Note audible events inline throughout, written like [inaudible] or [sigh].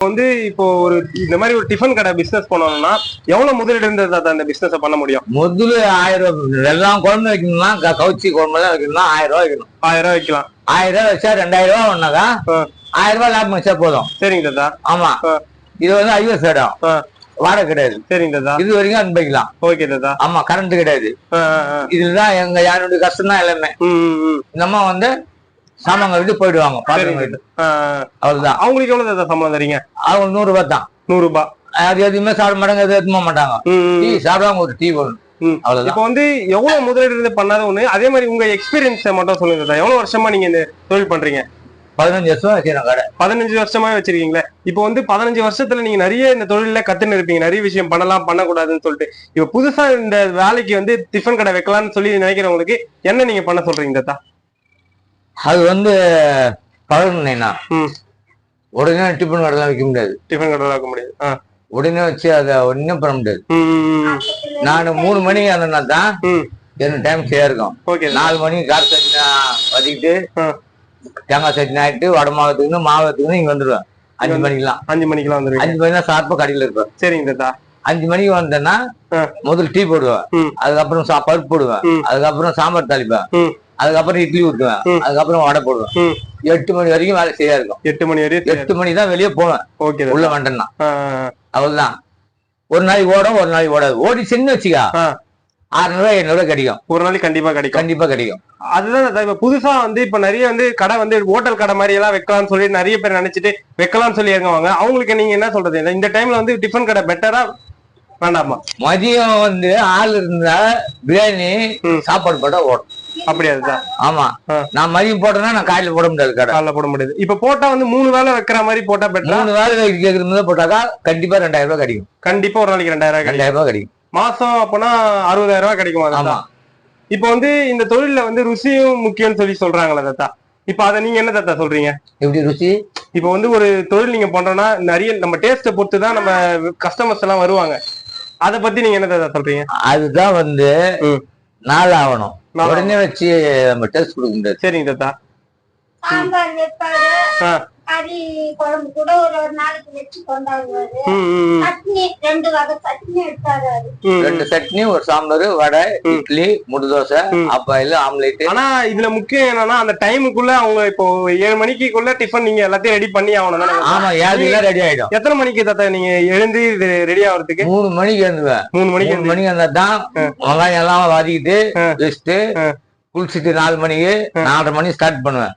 வந்து இப்போ ஒரு இந்த மாதிரி ஒரு டிஃபன் கடை பிசினஸ் பண்ணணும்னா எவ்வளவு முதலீடு இருந்தது தாத்தா இந்த பிசினஸ் பண்ண முடியும்? முதல்ல ஆயிரம் எல்லாம் குழம்பு வைக்கணும்னா க- கவுச்சி குழம்பு தான் வைக்கணும்னா ஆயிரம் ரூபாய் வைக்கணும். ஆயிரம் ரூபாய் வைக்கலாம். ஆயிரம் ரூபாய் வச்சா ரெண்டாயிரம் ரூபாய் ஒன்னாக்கா ஆ. ஆயிரம் ரூபாய் லாபம் வச்சா போதும். சரிங்க தாத்தா. ஆமா. ஆ. இது வந்து ஐஎஸ் இடம் ஆ. வாடகை கிடையாது. சரிங்க தாத்தா. இது வரைக்கும் அனுபவிக்கலாம் ஓகே தாத்தா. ஆமா கரண்ட் கிடையாது. ஆ, ஆ, ஆ. இதுலதான் எங்க யாருடைய கஷ்டம் தான் எல்லாமே. ம், ம், ம். இந்த அம்மா வந்து சாமான் விட்டு போயிடுவாங்க. பாத்திரம். அவ்வளவுதான். அவங்களுக்கு எவ்வளவு சம்பளம் தரீங்க? அவங்க நூறு ரூபாய் தான். நூறு ரூபாய் அது எதுவுமே சாப்பிட மாட்டாங்க எதுவும் எடுத்துக்க மாட்டாங்க. டீ. சாப்பிடுவாங்க ஒரு டீ வரும் இப்போ வந்து எவ்வளவு முதலீடு இருந்து பண்ணாத ஒண்ணு அதே மாதிரி உங்க எக்ஸ்பீரியன்ஸை மட்டும் சொல்லுங்க எவ்வளவு வருஷமா நீங்க இந்த தொழில் பண்றீங்க? பதினஞ்சு வருஷம் வச்சிருக்கேன் கடை. பதினஞ்சு வருஷமா வச்சிருக்கீங்களே. இப்போ வந்து பதினஞ்சு வருஷத்துல நீங்க நிறைய இந்த தொழில கத்துன்னு இருப்பீங்க. நிறைய விஷயம் பண்ணலாம் பண்ணக்கூடாதுன்னு சொல்லிட்டு. இப்போ புதுசா இந்த வேலைக்கு வந்து டிஃபன் கடை வைக்கலாம்னு சொல்லி நினைக்கிறவங்களுக்கு என்ன நீங்க பண்ண சொல்றீங்க தாத்தா? அது வந்து பழகுனேன்னா ம். உடனே டிஃபன் கடைலாம் வைக்க முடியாது டிஃபன் கடை வைக்க முடியாது. உடனே வச்சு அதை ஒன்றும் பண்ண முடியாது. நான் மூணு மணிக்கு ஆனா தான். எனக்கு டைம் சரியா இருக்கும் நாலு மணிக்கு கார சட்னி வதக்கிட்டு. தேங்காய் சட்னி ஆயிட்டு வடை மாவத்துக்குன்னு மாவத்துக்குன்னு இங்க வந்துடுவேன் அஞ்சு மணிக்கெல்லாம் அஞ்சு மணிக்கெல்லாம் வந்துருவீங்க அஞ்சு மணி தான் சாப்பிட்டு கடையில் இருப்பேன் சரிங்க தாத்தா அஞ்சு மணிக்கு வந்தேன்னா ஆ. முதல் டீ போடுவேன். அதுக்கப்புறம் பருப்பு போடுவேன். அதுக்கப்புறம் சாம்பார் தாளிப்பேன். அதுக்கப்புறம் இட்லி ஊற்றுவேன். அதுக்கப்புறம் வடை போடுவேன். எட்டு மணி வரைக்கும் வேலை சரியா இருக்கும். எட்டு மணி வரையும் எட்டு மணி தான் வெளியே போவேன். ஓகே உள்ள வந்துட்டேன்னா. ஆ அவ்வளவுதான். ஒரு நாளைக்கு ஓடும் ஒரு நாளைக்கு ஓடாது. ஓடி சின்ன வச்சுக்கா. ஆ. அறுநூறுவா எழுநூறுவா கிடைக்கும். ஒரு நாளைக்கு கண்டிப்பா கிடைக்கும். கண்டிப்பா கிடைக்கும். அதுதான் இப்ப புதுசா வந்து இப்ப நிறைய வந்து கடை வந்து ஹோட்டல் கடை மாதிரி எல்லாம் வைக்கலாம்னு சொல்லி நிறைய பேர் நினைச்சிட்டு வைக்கலாம்னு சொல்லி இறங்குவாங்க. அவங்களுக்கு நீங்க என்ன சொல்றது? இந்த- டைம்ல வந்து டிஃபன் கடை பெட்டரா வேண்டாமா? மதியம் வந்து ஆள் இருந்தா பிரியாணி. சாப்பாடு போட்டா ஓடும். அப்படியா அதுதான் ஆமா. நான் மதியம் போட்டேன்னா நான் காலையில போட முடியாது கடை. காலைல போட முடியாது. இப்ப போட்டா வந்து மூணு வேளை வைக்கிற மாதிரி போட்டா பெட்டரா? மூணு வேலை கேட்கறது மாதிரி போட்டாக்கா கண்டிப்பா ரெண்டாயிரம் ரூபாய் கிடைக்கும். கண்டிப்பா ஒரு நாளைக்கு ரெண்டாயிரம் ரூபாய் கிடைக்கும். ரெண்டாயிரம் ரூபாய் கிடைக்கும். மாசம் அப்பனா அறுபதாயிரம் ரூபாய் கிடைக்கும் ஆமா. இப்ப வந்து இந்த தொழில்ல வந்து ருசியும் முக்கியம்னு சொல்லி சொல்றாங்களே தாத்தா. இப்ப அதை நீங்க என்ன தாத்தா சொல்றீங்க? எப்படி ருசி? இப்ப வந்து ஒரு தொழில் நீங்க பண்றோம்னா நிறைய நம்ம டேஸ்ட பொறுத்து தான் நம்ம கஸ்டமர்ஸ் எல்லாம் வருவாங்க. அத பத்தி நீங்க என்ன தாத்தா சொல்றீங்க? அதுதான் வந்து. நாள் ஆகணும். உடனே வச்சு நம்ம டெஸ்ட் கொடுக்க முடியாது சரிங்க தாத்தா. கறி குழம்பு கூட ஒரு ஒரு நாளைக்கு வச்சு கொண்டாடுவாரு சட்னி ரெண்டு வகை சட்னி எடுத்தாரு. ரெண்டு சட்னி ஒரு சாம்பார் வடை. இட்லி முடு தோசை ம். அப்பாயில் ஆம்லேட் ஆனா இதுல முக்கியம் என்னன்னா அந்த டைமுக்குள்ள அவங்க இப்போ ஏழு மணிக்குள்ள டிஃபன் நீங்க எல்லாத்தையும் ரெடி பண்ணி ஆகணும் ஆமா ஏழு ரெடி ஆயிடும் எத்தனை மணிக்கு தாத்தா நீங்க எழுந்து இது ரெடி ஆகுறதுக்கு மூணு மணிக்கு எழுந்துவேன் மூணு மணிக்கு மணிக்கு இருந்தா தான் வெங்காயம் எல்லாம் வதக்கிட்டு. வச்சுட்டு. குளிச்சுட்டு நாலு மணிக்கு நாலரை மணி ஸ்டார்ட் பண்ணுவேன்.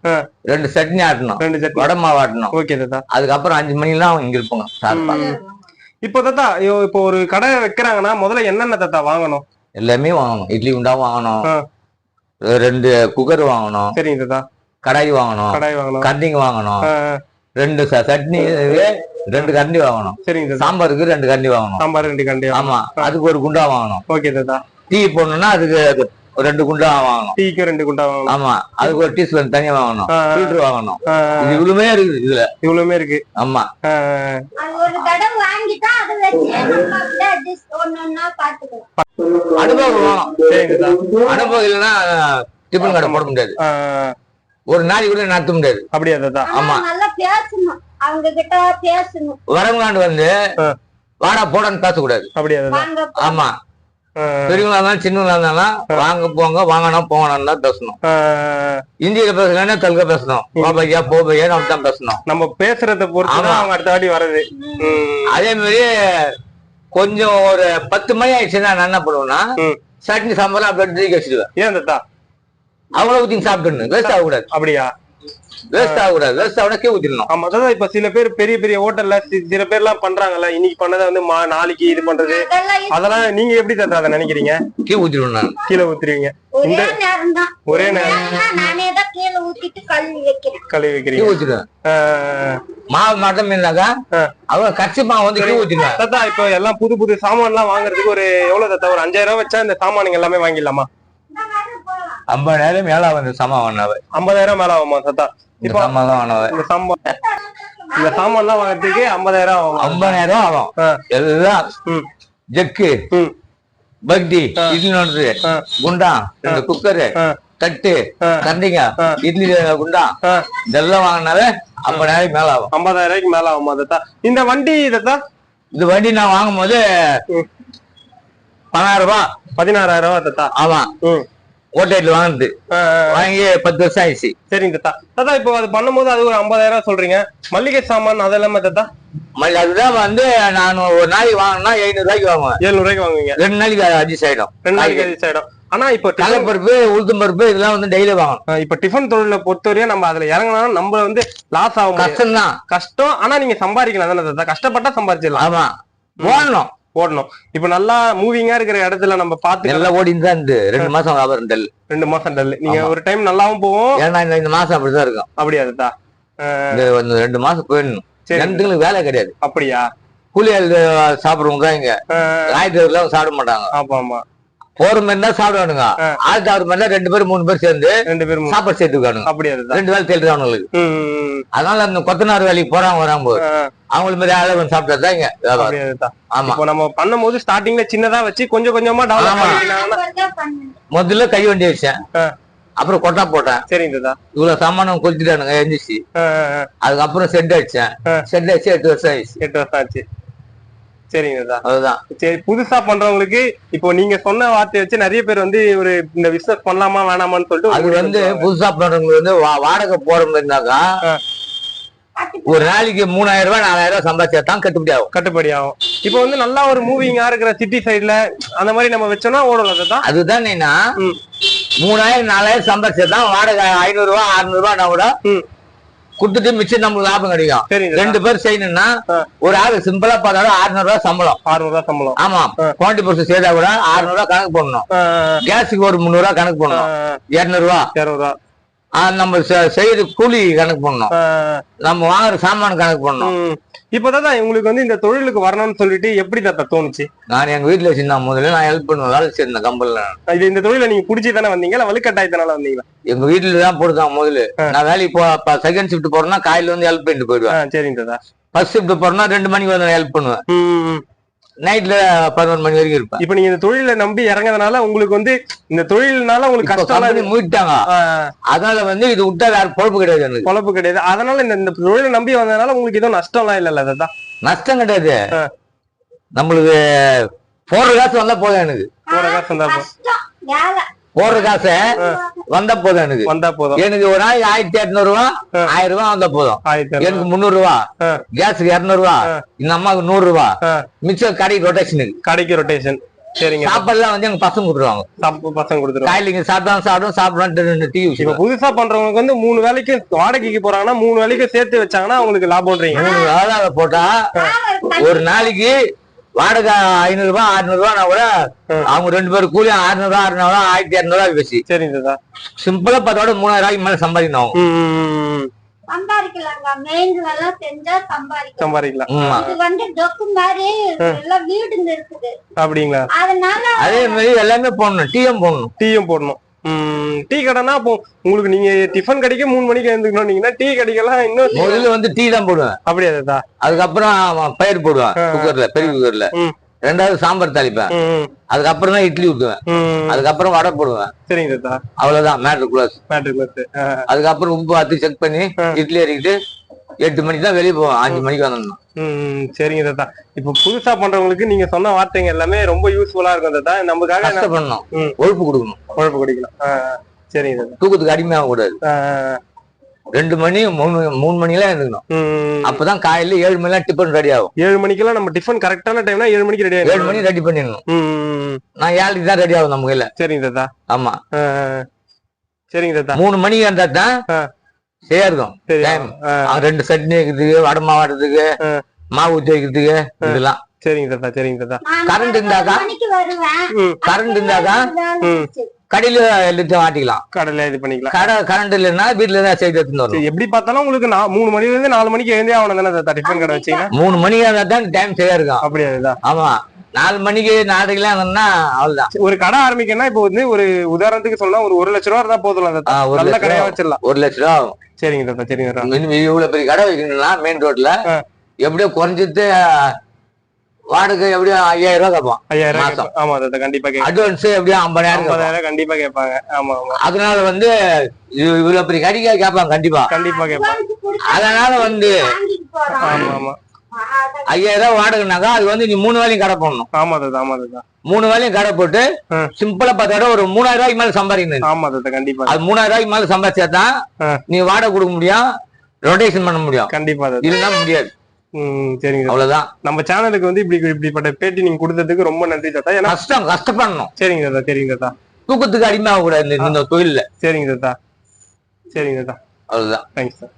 ரெண்டு சட்னி ஆட்டணும். ரெண்டு சட்னி. வடை மாவு ஆட்டணும் ஓகே தாத்தா. அதுக்கப்புறம் அஞ்சு மணிக்கெல்லாம் இங்க இருப்பாங்க. இப்போ தாத்தா ஐயோ, இப்போ ஒரு கடை வைக்கிறாங்கன்னா முதல்ல என்னென்ன தாத்தா வாங்கணும்? எல்லாமே வாங்கணும். இட்லி உண்டா வாங்கணும். ரெண்டு குக்கர் வாங்கணும். சரிங்க தாத்தா. கடாய் வாங்கணும். கடாய் வாங்கணும். கரண்டிங்க வாங்கணும். ரெண்டு சட்னி ரெண்டு கரண்டி வாங்கணும். சரிங்க சாம்பாருக்கு ரெண்டு கரண்டி வாங்கணும். சாம்பார் ரெண்டு கண்டி ஆமா. அதுக்கு ஒரு குண்டா வாங்கணும். ஓகே தாத்தா. டீ போடணும்னா அதுக்கு ரெண்டு குண்டா வாங்கணும். டீக்கு ரெண்டு குண்டா வாங்கணும். ஆமா அதுக்கு ஒரு டீ ஸ்பூன் தனியா வாங்கணும். ஃபில்டர் வாங்கணும். இது இவ்வளவுமே இருக்குது இதுல. இவ்வளவுமே இருக்கு. ஆமா. ஆ, அது ஒரு தடவை வாங்கிட்டா அதை வச்சு நம்ம அப்படியே adjust ஒண்ணொண்ணா பாத்துக்கலாம். அனுபவம் வேணும். அனுபவம் இல்லைன்னா டிஃபன் கடை போட முடியாது. ஒரு நாளைக்கு கூட நடத்த முடியாது. அப்படியா ஆனா ஆமா. நல்லா பேசணும். அவங்க கிட்ட பேசணும். வரவங்களாண்டு வந்து. வாடா போடான்னு பேசக்கூடாது. அப்படியா. ஆமா. பெரியவங்களா இருந்தாலும் சின்னவங்களா இருந்தாலும் வாங்க போங்க வாங்கணும் போங்கணும் தான் பேசணும் இந்தியில பேசலன்னா தெலுங்கு பேசணும். போ பையா போ பையா நம்ம தான் பேசணும். நம்ம பேசுறத பொறுத்து. அவங்க அடுத்த வாட்டி வர்றது. அதே மாதிரி கொஞ்சம் ஒரு பத்து மணி ஆயிடுச்சுன்னா நான் என்ன பண்ணுவேன்னா. சட்னி சாம்பார் அப்படியே தூக்கி வச்சிடுவேன் ஏன் தாத்தா? அவ்வளவு ஊத்தி சாப்பிட்டுணும் வேஸ்ட் ஆகக்கூடாது. அப்படியா? வேஸ்ட் ஆகக்கூடாது. வேஸ்ட் ஆகுனா கீ ஊத்திடணும். ஆமா அதான் இப்ப சில பேர் பெரிய பெரிய ஹோட்டல்ல சில பேர் எல்லாம் பண்றாங்கல்ல. இன்னைக்கு பண்ணதை வந்து மா- நாளைக்கு இது பண்றது. அதெல்லாம் நீங்க எப்படி தாத்தா அதை நினைக்கிறீங்க? கீ ஊத்திடுவேன் நான். கீழே ஊத்துருவீங்க. ஒரே இந்த ஒரே நேரம். நானே தான் கீழே ஊத்திட்டு கழுவி வைக்கிறேன். கழுவி கீ வைக்கிறீங்க ஊத்திடுவேன். மாவு மட்டும் ஆ. அவங்க கட்சி மாவு வந்து கீ ஊத்திடுவேன். தாத்தா இப்ப எல்லாம் புது புது சாமான் எல்லாம் வாங்குறதுக்கு ஒரு எவ்வளவு தாத்தா? ஒரு அஞ்சாயிரம் ரூபாய் வச்சா இந்த சாமானுங்க எல்லாமே வாங்கிடலாமா? ஐம்பதாயிரம் மேல வந்து சமா வாங்கினவ ஐம்பதாயிரம் மேல ஆகுமா தாத்தா இந்த சாமான் தான் வாங்கினவ இந்த சாமான் இந்த சாமான் எல்லாம் வாங்குறதுக்கு ஐம்பதாயிரம் ஆகும் ஐம்பதாயிரம் ஆகும். எல்லாம். ஜக்கு. பக்தி. இட்லி ஆ. குண்டா ரெண்டு குக்கரு. தட்டு ஆ. இட்லி குண்டா. இதெல்லாம் வாங்கினாலே ஐம்பது நாளைக்கு மேல ஆகும் ஐம்பதாயிரம் ரூபாய்க்கு மேல ஆகுமா தத்தா இந்த வண்டி தத்தா இந்த வண்டி நான் வாங்கும் போது ம். பத்தாயிரம் ரூபாய் பதினாறாயிரம் ரூபாய் தத்தா ஆமா ஓட்டைட்ல ஆ. வாங்கி பத்து வருஷம் ஆயிடுச்சு. சரிங்க தத்தா. தத்தா இப்போ அது பண்ணும்போது அது ஒரு ஐம்பதாயிரம் சொல்றீங்க. மல்லிகை சாமான் அதெல்லாமே தத்தா? மல்லி அதுதான் வந்து நான் ஒரு நாளைக்கு வாங்கினா எழுநூறு ரூபாய்க்கு வாங்குவேன். ஏழுநூறு ரூபாய்க்கு வாங்குவீங்க. ரெண்டு நாளைக்கு அட்ஜஸ்ட் ஆயிடும். ரெண்டு நாளைக்கு அது ஆயிடும். ஆனா இப்போ கடலைப்பருப்பு உளுத்தம் பருப்பு இதெல்லாம் வந்து டெய்லி வாங்கணும். இப்ப டிஃபன் தொழில பொறுத்தவரையும் நம்ம அதுல இறங்கினா நம்ம வந்து லாஸ் ஆகும் கஷ்டம்தான். கஷ்டம் ஆனா நீங்க சம்பாதிக்கலாம். தானே தாத்தா? கஷ்டப்பட்டா சம்பாதிச்சிடலாம். ஆமா. போடணும் ஓடணும் இப்ப நல்லா மூவிங்கா இருக்கிற இடத்துல நம்ம பாத்து எல்லாம் ஓடின்னு தான் இருந்து [laughs] ரெண்டு மாசம் வியாபாரம் டல் ரெண்டு மாசம் டல் நீங்க. ஒரு டைம் நல்லாவும் போவோம். ஏன்னா இந்த மாசம் அப்படிதான் இருக்கும். அப்படியா இந்த ரெண்டு மாசம் போயிடணும். ரெண்டுங்களுக்கு வேலை கிடையாது. அப்படியா? கூலி ஆளு சாப்பிடுறவங்க தான் இங்க. ஆ, ஞாயிற்றுலாம் சாப்பிட மாட்டாங்க. ஆமா ஆமா. போற மாதிரி தான் சாப்பிடுவானுங்க. ஆ. ஆள் சாப்பிட மாதிரி தான் ரெண்டு பேரும் மூணு பேர் சேர்ந்து ரெண்டு பேரும் சாப்பாடு சேர்த்துக்கானுங்க அப்படியா ரெண்டு வேலை தேடுது ம். அதனால அந்த கொத்தனார் வேலைக்கு போறாங்க வராங்க போது. அவங்களுக்கு மாதிரி ஆளை வந்து சாப்பிட்டா தான் இங்க வியாபாரம் ஆமா. இப்போ நம்ம பண்ணும்போது ஸ்டார்டிங்ல சின்னதா வச்சு கொஞ்சம் கொஞ்சமா டெவலப் முதல்ல கை வண்டி வச்சேன். அப்புறம் கொட்டா போட்டேன். சரிங்க இவ்வளவு சாமானம் கொளுத்திட்டானுங்க எந்திரிச்சு ஆ. அதுக்கப்புறம் செட் அடிச்சேன். ஆ. செட் அடிச்சு எட்டு வருஷம் ஆயிடுச்சு. எட்டு வருஷம் ஆச்சு. சரிங்க அதுதான் சரி புதுசா பண்றவங்களுக்கு இப்போ நீங்க சொன்ன வார்த்தையை வச்சு நிறைய பேர் வந்து ஒரு இந்த பிசினஸ் பண்ணலாமா வேணாமான்னு சொல்லிட்டு அது வந்து. புதுசா பண்றவங்களுக்கு வந்து வாடகை போற மாதிரி இருந்தாக்கா. ஒரு நாளைக்கு மூணாயிரம் ரூபாய் நாலாயிரம் ரூபாய் சம்பாதிச்சா தான் கட்டுப்படி ஆகும் கட்டுப்படி ஆகும் இப்போ வந்து நல்லா ஒரு மூவிங்கா இருக்கிற சிட்டி சைடுல அந்த மாதிரி நம்ம வச்சோம்னா ஓடலாம் தான் அதுதான் ம். மூணாயிரம் நாலாயிரம் சம்பாதிச்சா தான் வாடகை ஐநூறு ரூபாய் அறுநூறு ரூபாய்னா கூட. கொடுத்துட்டு மிச்சம் நம்மளுக்கு லாபம் கிடைக்கும். ரெண்டு பேர் செய்யணும்னா. ஒரு ஆளு சிம்பிளா பார்த்தாலும் அறுநூறு ரூபாய் சம்பளம். அறுநூறு ரூபாய் சம்பளம். ஆமா. குவான்டி பொருள் செய்தா கூட அறுநூறு ரூபாய் கணக்கு போடணும். ஆ, கேஸுக்கு ஒரு முந்நூறு ரூபாய் கணக்கு ஆ, இருநூறு ரூபாய் நம்ம செய்யற கூலி கணக்கு பண்ணணும். ஆ, நம்ம வாங்குற சாமான கணக்கு பண்ணணும். ம். இப்போ தாத்தா உங்களுக்கு வந்து இந்த தொழிலுக்கு வரணும்னு சொல்லிட்டு எப்படி தாத்தா தோணுச்சு? நான் எங்க வீட்டுல வச்சிருந்தா முதல்ல நான் ஹெல்ப் பண்ணுவேன் வேலை செய்யறேன் கம்பெனில இது இந்த தொழில நீங்க புடிச்சு தானே வந்தீங்க? இல்ல வலுக்கட்டாயத்தினால வந்தீங்களா? எங்க வீட்டுல தான் போடுதான் முதல்ல. நான் வேலைக்கு போ செகண்ட் ஷிஃப்ட் போறேன்னா காலையில வந்து ஹெல்ப் பண்ணிட்டு போயிடுவேன். சரிங்க தாத்தா. ஃபர்ஸ்ட் ஷிஃப்ட் போறேன்னா ரெண்டு மணிக்கு வந்து ஹெல்ப் பண்ணுவேன். நைட்ல பதினொரு மணி வரைக்கும் இருப்பேன். இப்போ நீங்க இந்த தொழில நம்பி இறங்குறதுனால உங்களுக்கு வந்து இந்த தொழில்னால உங்களுக்கு கஷ்டம் கம்பெனி மூடிட்டாங்க. அதனால வந்து இது விட்டா வேற பொழப்பு கிடையாது எனக்கு. பொழப்பு கிடையாது. அதனால இந்த இந்த தொழிலை நம்பி வந்ததுனால உங்களுக்கு எதுவும் நஷ்டம்லாம் இல்ல தாத்தா நஷ்டம் கிடையாது. நம்மளுக்கு போற காசு வந்தா போதும் எனக்கு. போற காசு வந்தா போதும். போற காசு வந்தா போதும் எனக்கு. வந்தா போதும். எனக்கு ஒரு நாளைக்கு ஆயிரத்தி எட்நூறு ரூபா ஆயிரம் ரூபாய் வந்தா போதும். எனக்கு முந்நூறு ரூபா. கேஸுக்கு இருநூறு ரூபா. இந்த அம்மாவுக்கு நூறு ரூபா. மிச்சம் கடைக்கு ரொட்டேஷனுக்கு கடைக்கு ரொட்டேஷன் சரிங்க. சாப்பாடுலாம் வந்து எங்க பசங்க கொடுத்துருவாங்க. பசங்க கொடுத்துருவோம் காலையில சாப்பிட்டாலும் சாப்பிடும் சாப்பிடும் டிவி இப்ப புதுசா பண்றவங்களுக்கு வந்து மூணு வேலைக்கு வாடகைக்கு போறாங்கன்னா மூணு வேலைக்கு சேர்த்து வச்சாங்கன்னா அவங்களுக்கு லாபம்ன்றீங்க. மூணு வேலை போட்டா ஒரு நாளைக்கு வாடகை ஐநூறு ரூபாய் அறுநூறு ரூபாய் கூட அவங்க ரெண்டு பேரும் கூலி அறுநூறு ரூபா அறுநூறு ரூபா ஆயிரத்தி இரநூறு ரூபாய் பேசி சரிங்க தாத்தா சிம்பிளா பார்த்தோட மூணாயிரம் ரூபாய்க்கு மேல சம்பாதிக்கணும். சம்பாதிக்கலாங்க செஞ்சா சம்பாதிக்கலாம். சம்பாதிக்கலாம். ஆமா. இது வந்து டொக்கு மாதிரி எல்லாம் வீடுங்க இருக்குது. அப்படிங்களா? அதனால அதே மாதிரி எல்லாமே போடணும். டீயும் போடணும். டீயும் போடணும். ம், டீ கடைனா இப்போ உங்களுக்கு நீங்க டிஃபன் கடைக்கு மூணு மணிக்கு எழுந்துக்கணும் டீ கடைக்கெல்லாம் இன்னும் முதல்ல வந்து டீ தான் போடுவேன். அப்படியா அதுக்கப்புறம் பயிர் போடுவேன். குக்கர்ல பெரிய குக்கர்ல. ரெண்டாவது சாம்பார் தாளிப்பேன். அதுக்கப்புறம் தான் இட்லி ஊத்துவேன். அதுக்கப்புறம் வடை போடுவேன். சரிங்க தாத்தா. அவ்வளவுதான் மேட்ரு க்ளோஸ் மேட்ரிக் பத்து அதுக்கப்புறம் உப்பு பார்த்து செக் பண்ணி. இட்லி இறக்கிட்டு எட்டு மணிக்கு தான் வெளியே போவோம் அஞ்சு மணிக்கு வந்துடணும். ம் சரிங்க தாத்தா. இப்போ புதுசா பண்றவங்களுக்கு நீங்க சொன்ன வார்த்தைங்க எல்லாமே ரொம்ப யூஸ்ஃபுல்லா இருக்கும் தாத்தா. நமக்காக நான் கஷ்டப்படணும். ம். கொழுப்பு கொடுக்கணும். உழைப்பு குடிக்கலாம். சரிங்க தூக்கத்துக்கு அடிமையாக கூடாது. ரெண்டு மணி மூணு மூணு மணிக்கெல்லாம் எழுந்துக்கணும் ம், அப்பதான் காலையில ஏழு மணிலாம் டிஃபன் ரெடி ஆகும். ஏழு மணிக்கெல்லாம் நம்ம டிஃபன் கரெக்டான டைம்னா ஏழு மணிக்கு ரெடி ஏழு மணி ரெடி பண்ணிடணும். நான் ஏழுக்கு தான் ரெடி ஆகும் நம்ம கையில. சரிங்க தாத்தா. ஆமா. சரிங்க தாத்தா. மூணு மணிக்கு இருந்தா தான். சரியா இருக்கும். ரெண்டு சட்னி வைக்கிறதுக்கு வடை மாவாடுறதுக்கு ஆ. மாவு ஊற்றி வைக்கிறதுக்கு இதெல்லாம். சரிங்க தாத்தா சரிங்க தாத்தா. கரண்ட் இருந்தாக்கா? கரண்ட் இருந்தாக்கா. கடையில எல்லாத்தையும் மாட்டிக்கலாம். கடையில இது பண்ணிக்கலாம். கடை கரண்ட் இல்லைன்னா வீட்டுல தான் செய்து எடுத்துட்டு வரணும் சரி, எப்படி பார்த்தாலும் உங்களுக்கு மூணு மணில இருந்து நாலு மணிக்கு எழுந்தே ஆகணும் தானே தாத்தா டிஃபன் கடை வச்சீங்கன்னா மூணு மணிக்கு இருந்தா தான் டைம் சரியா இருக்கும். அப்படியா தாத்தா ஆமா. நாலு மணிக்கு நாலரைக்கெல்லாம் இருந்தோம்னா அவ்வளவுதான். ஒரு கடை ஆரம்பிக்கணும்னா இப்போ வந்து ஒரு உதாரணத்துக்கு சொன்னா ஒரு ஒரு லட்ச ரூபா இருந்தா போதும் நல்ல கடையா வச்சிடலாம். ஒரு லட்ச ரூபா ஆகும். சரிங்க தாத்தா சரிங்க இவ்வளவு பெரிய கடை வைக்கணும்னா மெயின் ரோட்ல. எப்படியோ குறைஞ்சது வாடகை எப்படியும் ஐயாயிரம் ரூபாய் கேட்பான். ஐயாயிரம் ஆமா தாத்தா கண்டிப்பா அட்வான்ஸ் எப்படியும் ஐம்பதாயிரம். ஐம்பதாயிரம் கண்டிப்பா கேட்பாங்க. ஆமா ஆமா. அதனால வந்து இது- இவ்வளவு பெரிய கடிக்கா கேட்பாங்க கண்டிப்பா. கண்டிப்பா கேட்பாங்க அதனால வந்து ஆமா ஆமா. ஐயாயிரம் ரூபாய் வாடகைனாக்கா அது வந்து நீ மூணு வேலையும் கடை போடணும். ஆமா தாத்தா ஆமா தாத்தா. மூணு வேலையும் கடை போட்டு. சிம்பிளா பார்த்தா ஒரு மூணாயிரம் ரூபாய்க்கு மேல சம்பாதிக்கணும். ஆமா தாத்தா கண்டிப்பா. அது மூணாயிரம் ரூபாய்க்கு மேல சம்பாதிச்சா தான். நீ வாடகை கொடுக்க முடியும் ரொட்டேஷன் பண்ண முடியும். கண்டிப்பா இல்லைன்னா முடியாது. சரிங்க. அவ்வளவுதான். நம்ம சேனலுக்கு வந்து இப்படி இப்படிப்பட்ட பேட்டி நீங்க கொடுத்ததுக்கு ரொம்ப நன்றி தாத்தா. ஏன்னா கஷ்டம் கஷ்டப்படணும். சரிங்க தாத்தா சரிங்க தாத்தா. தூக்கத்துக்கு அடிமையாக கூடாது இந்த- இந்த தொழில்ல. சரிங்க தாத்தா. சரிங்க தாத்தா. அவ்வளவுதான். Thanks sir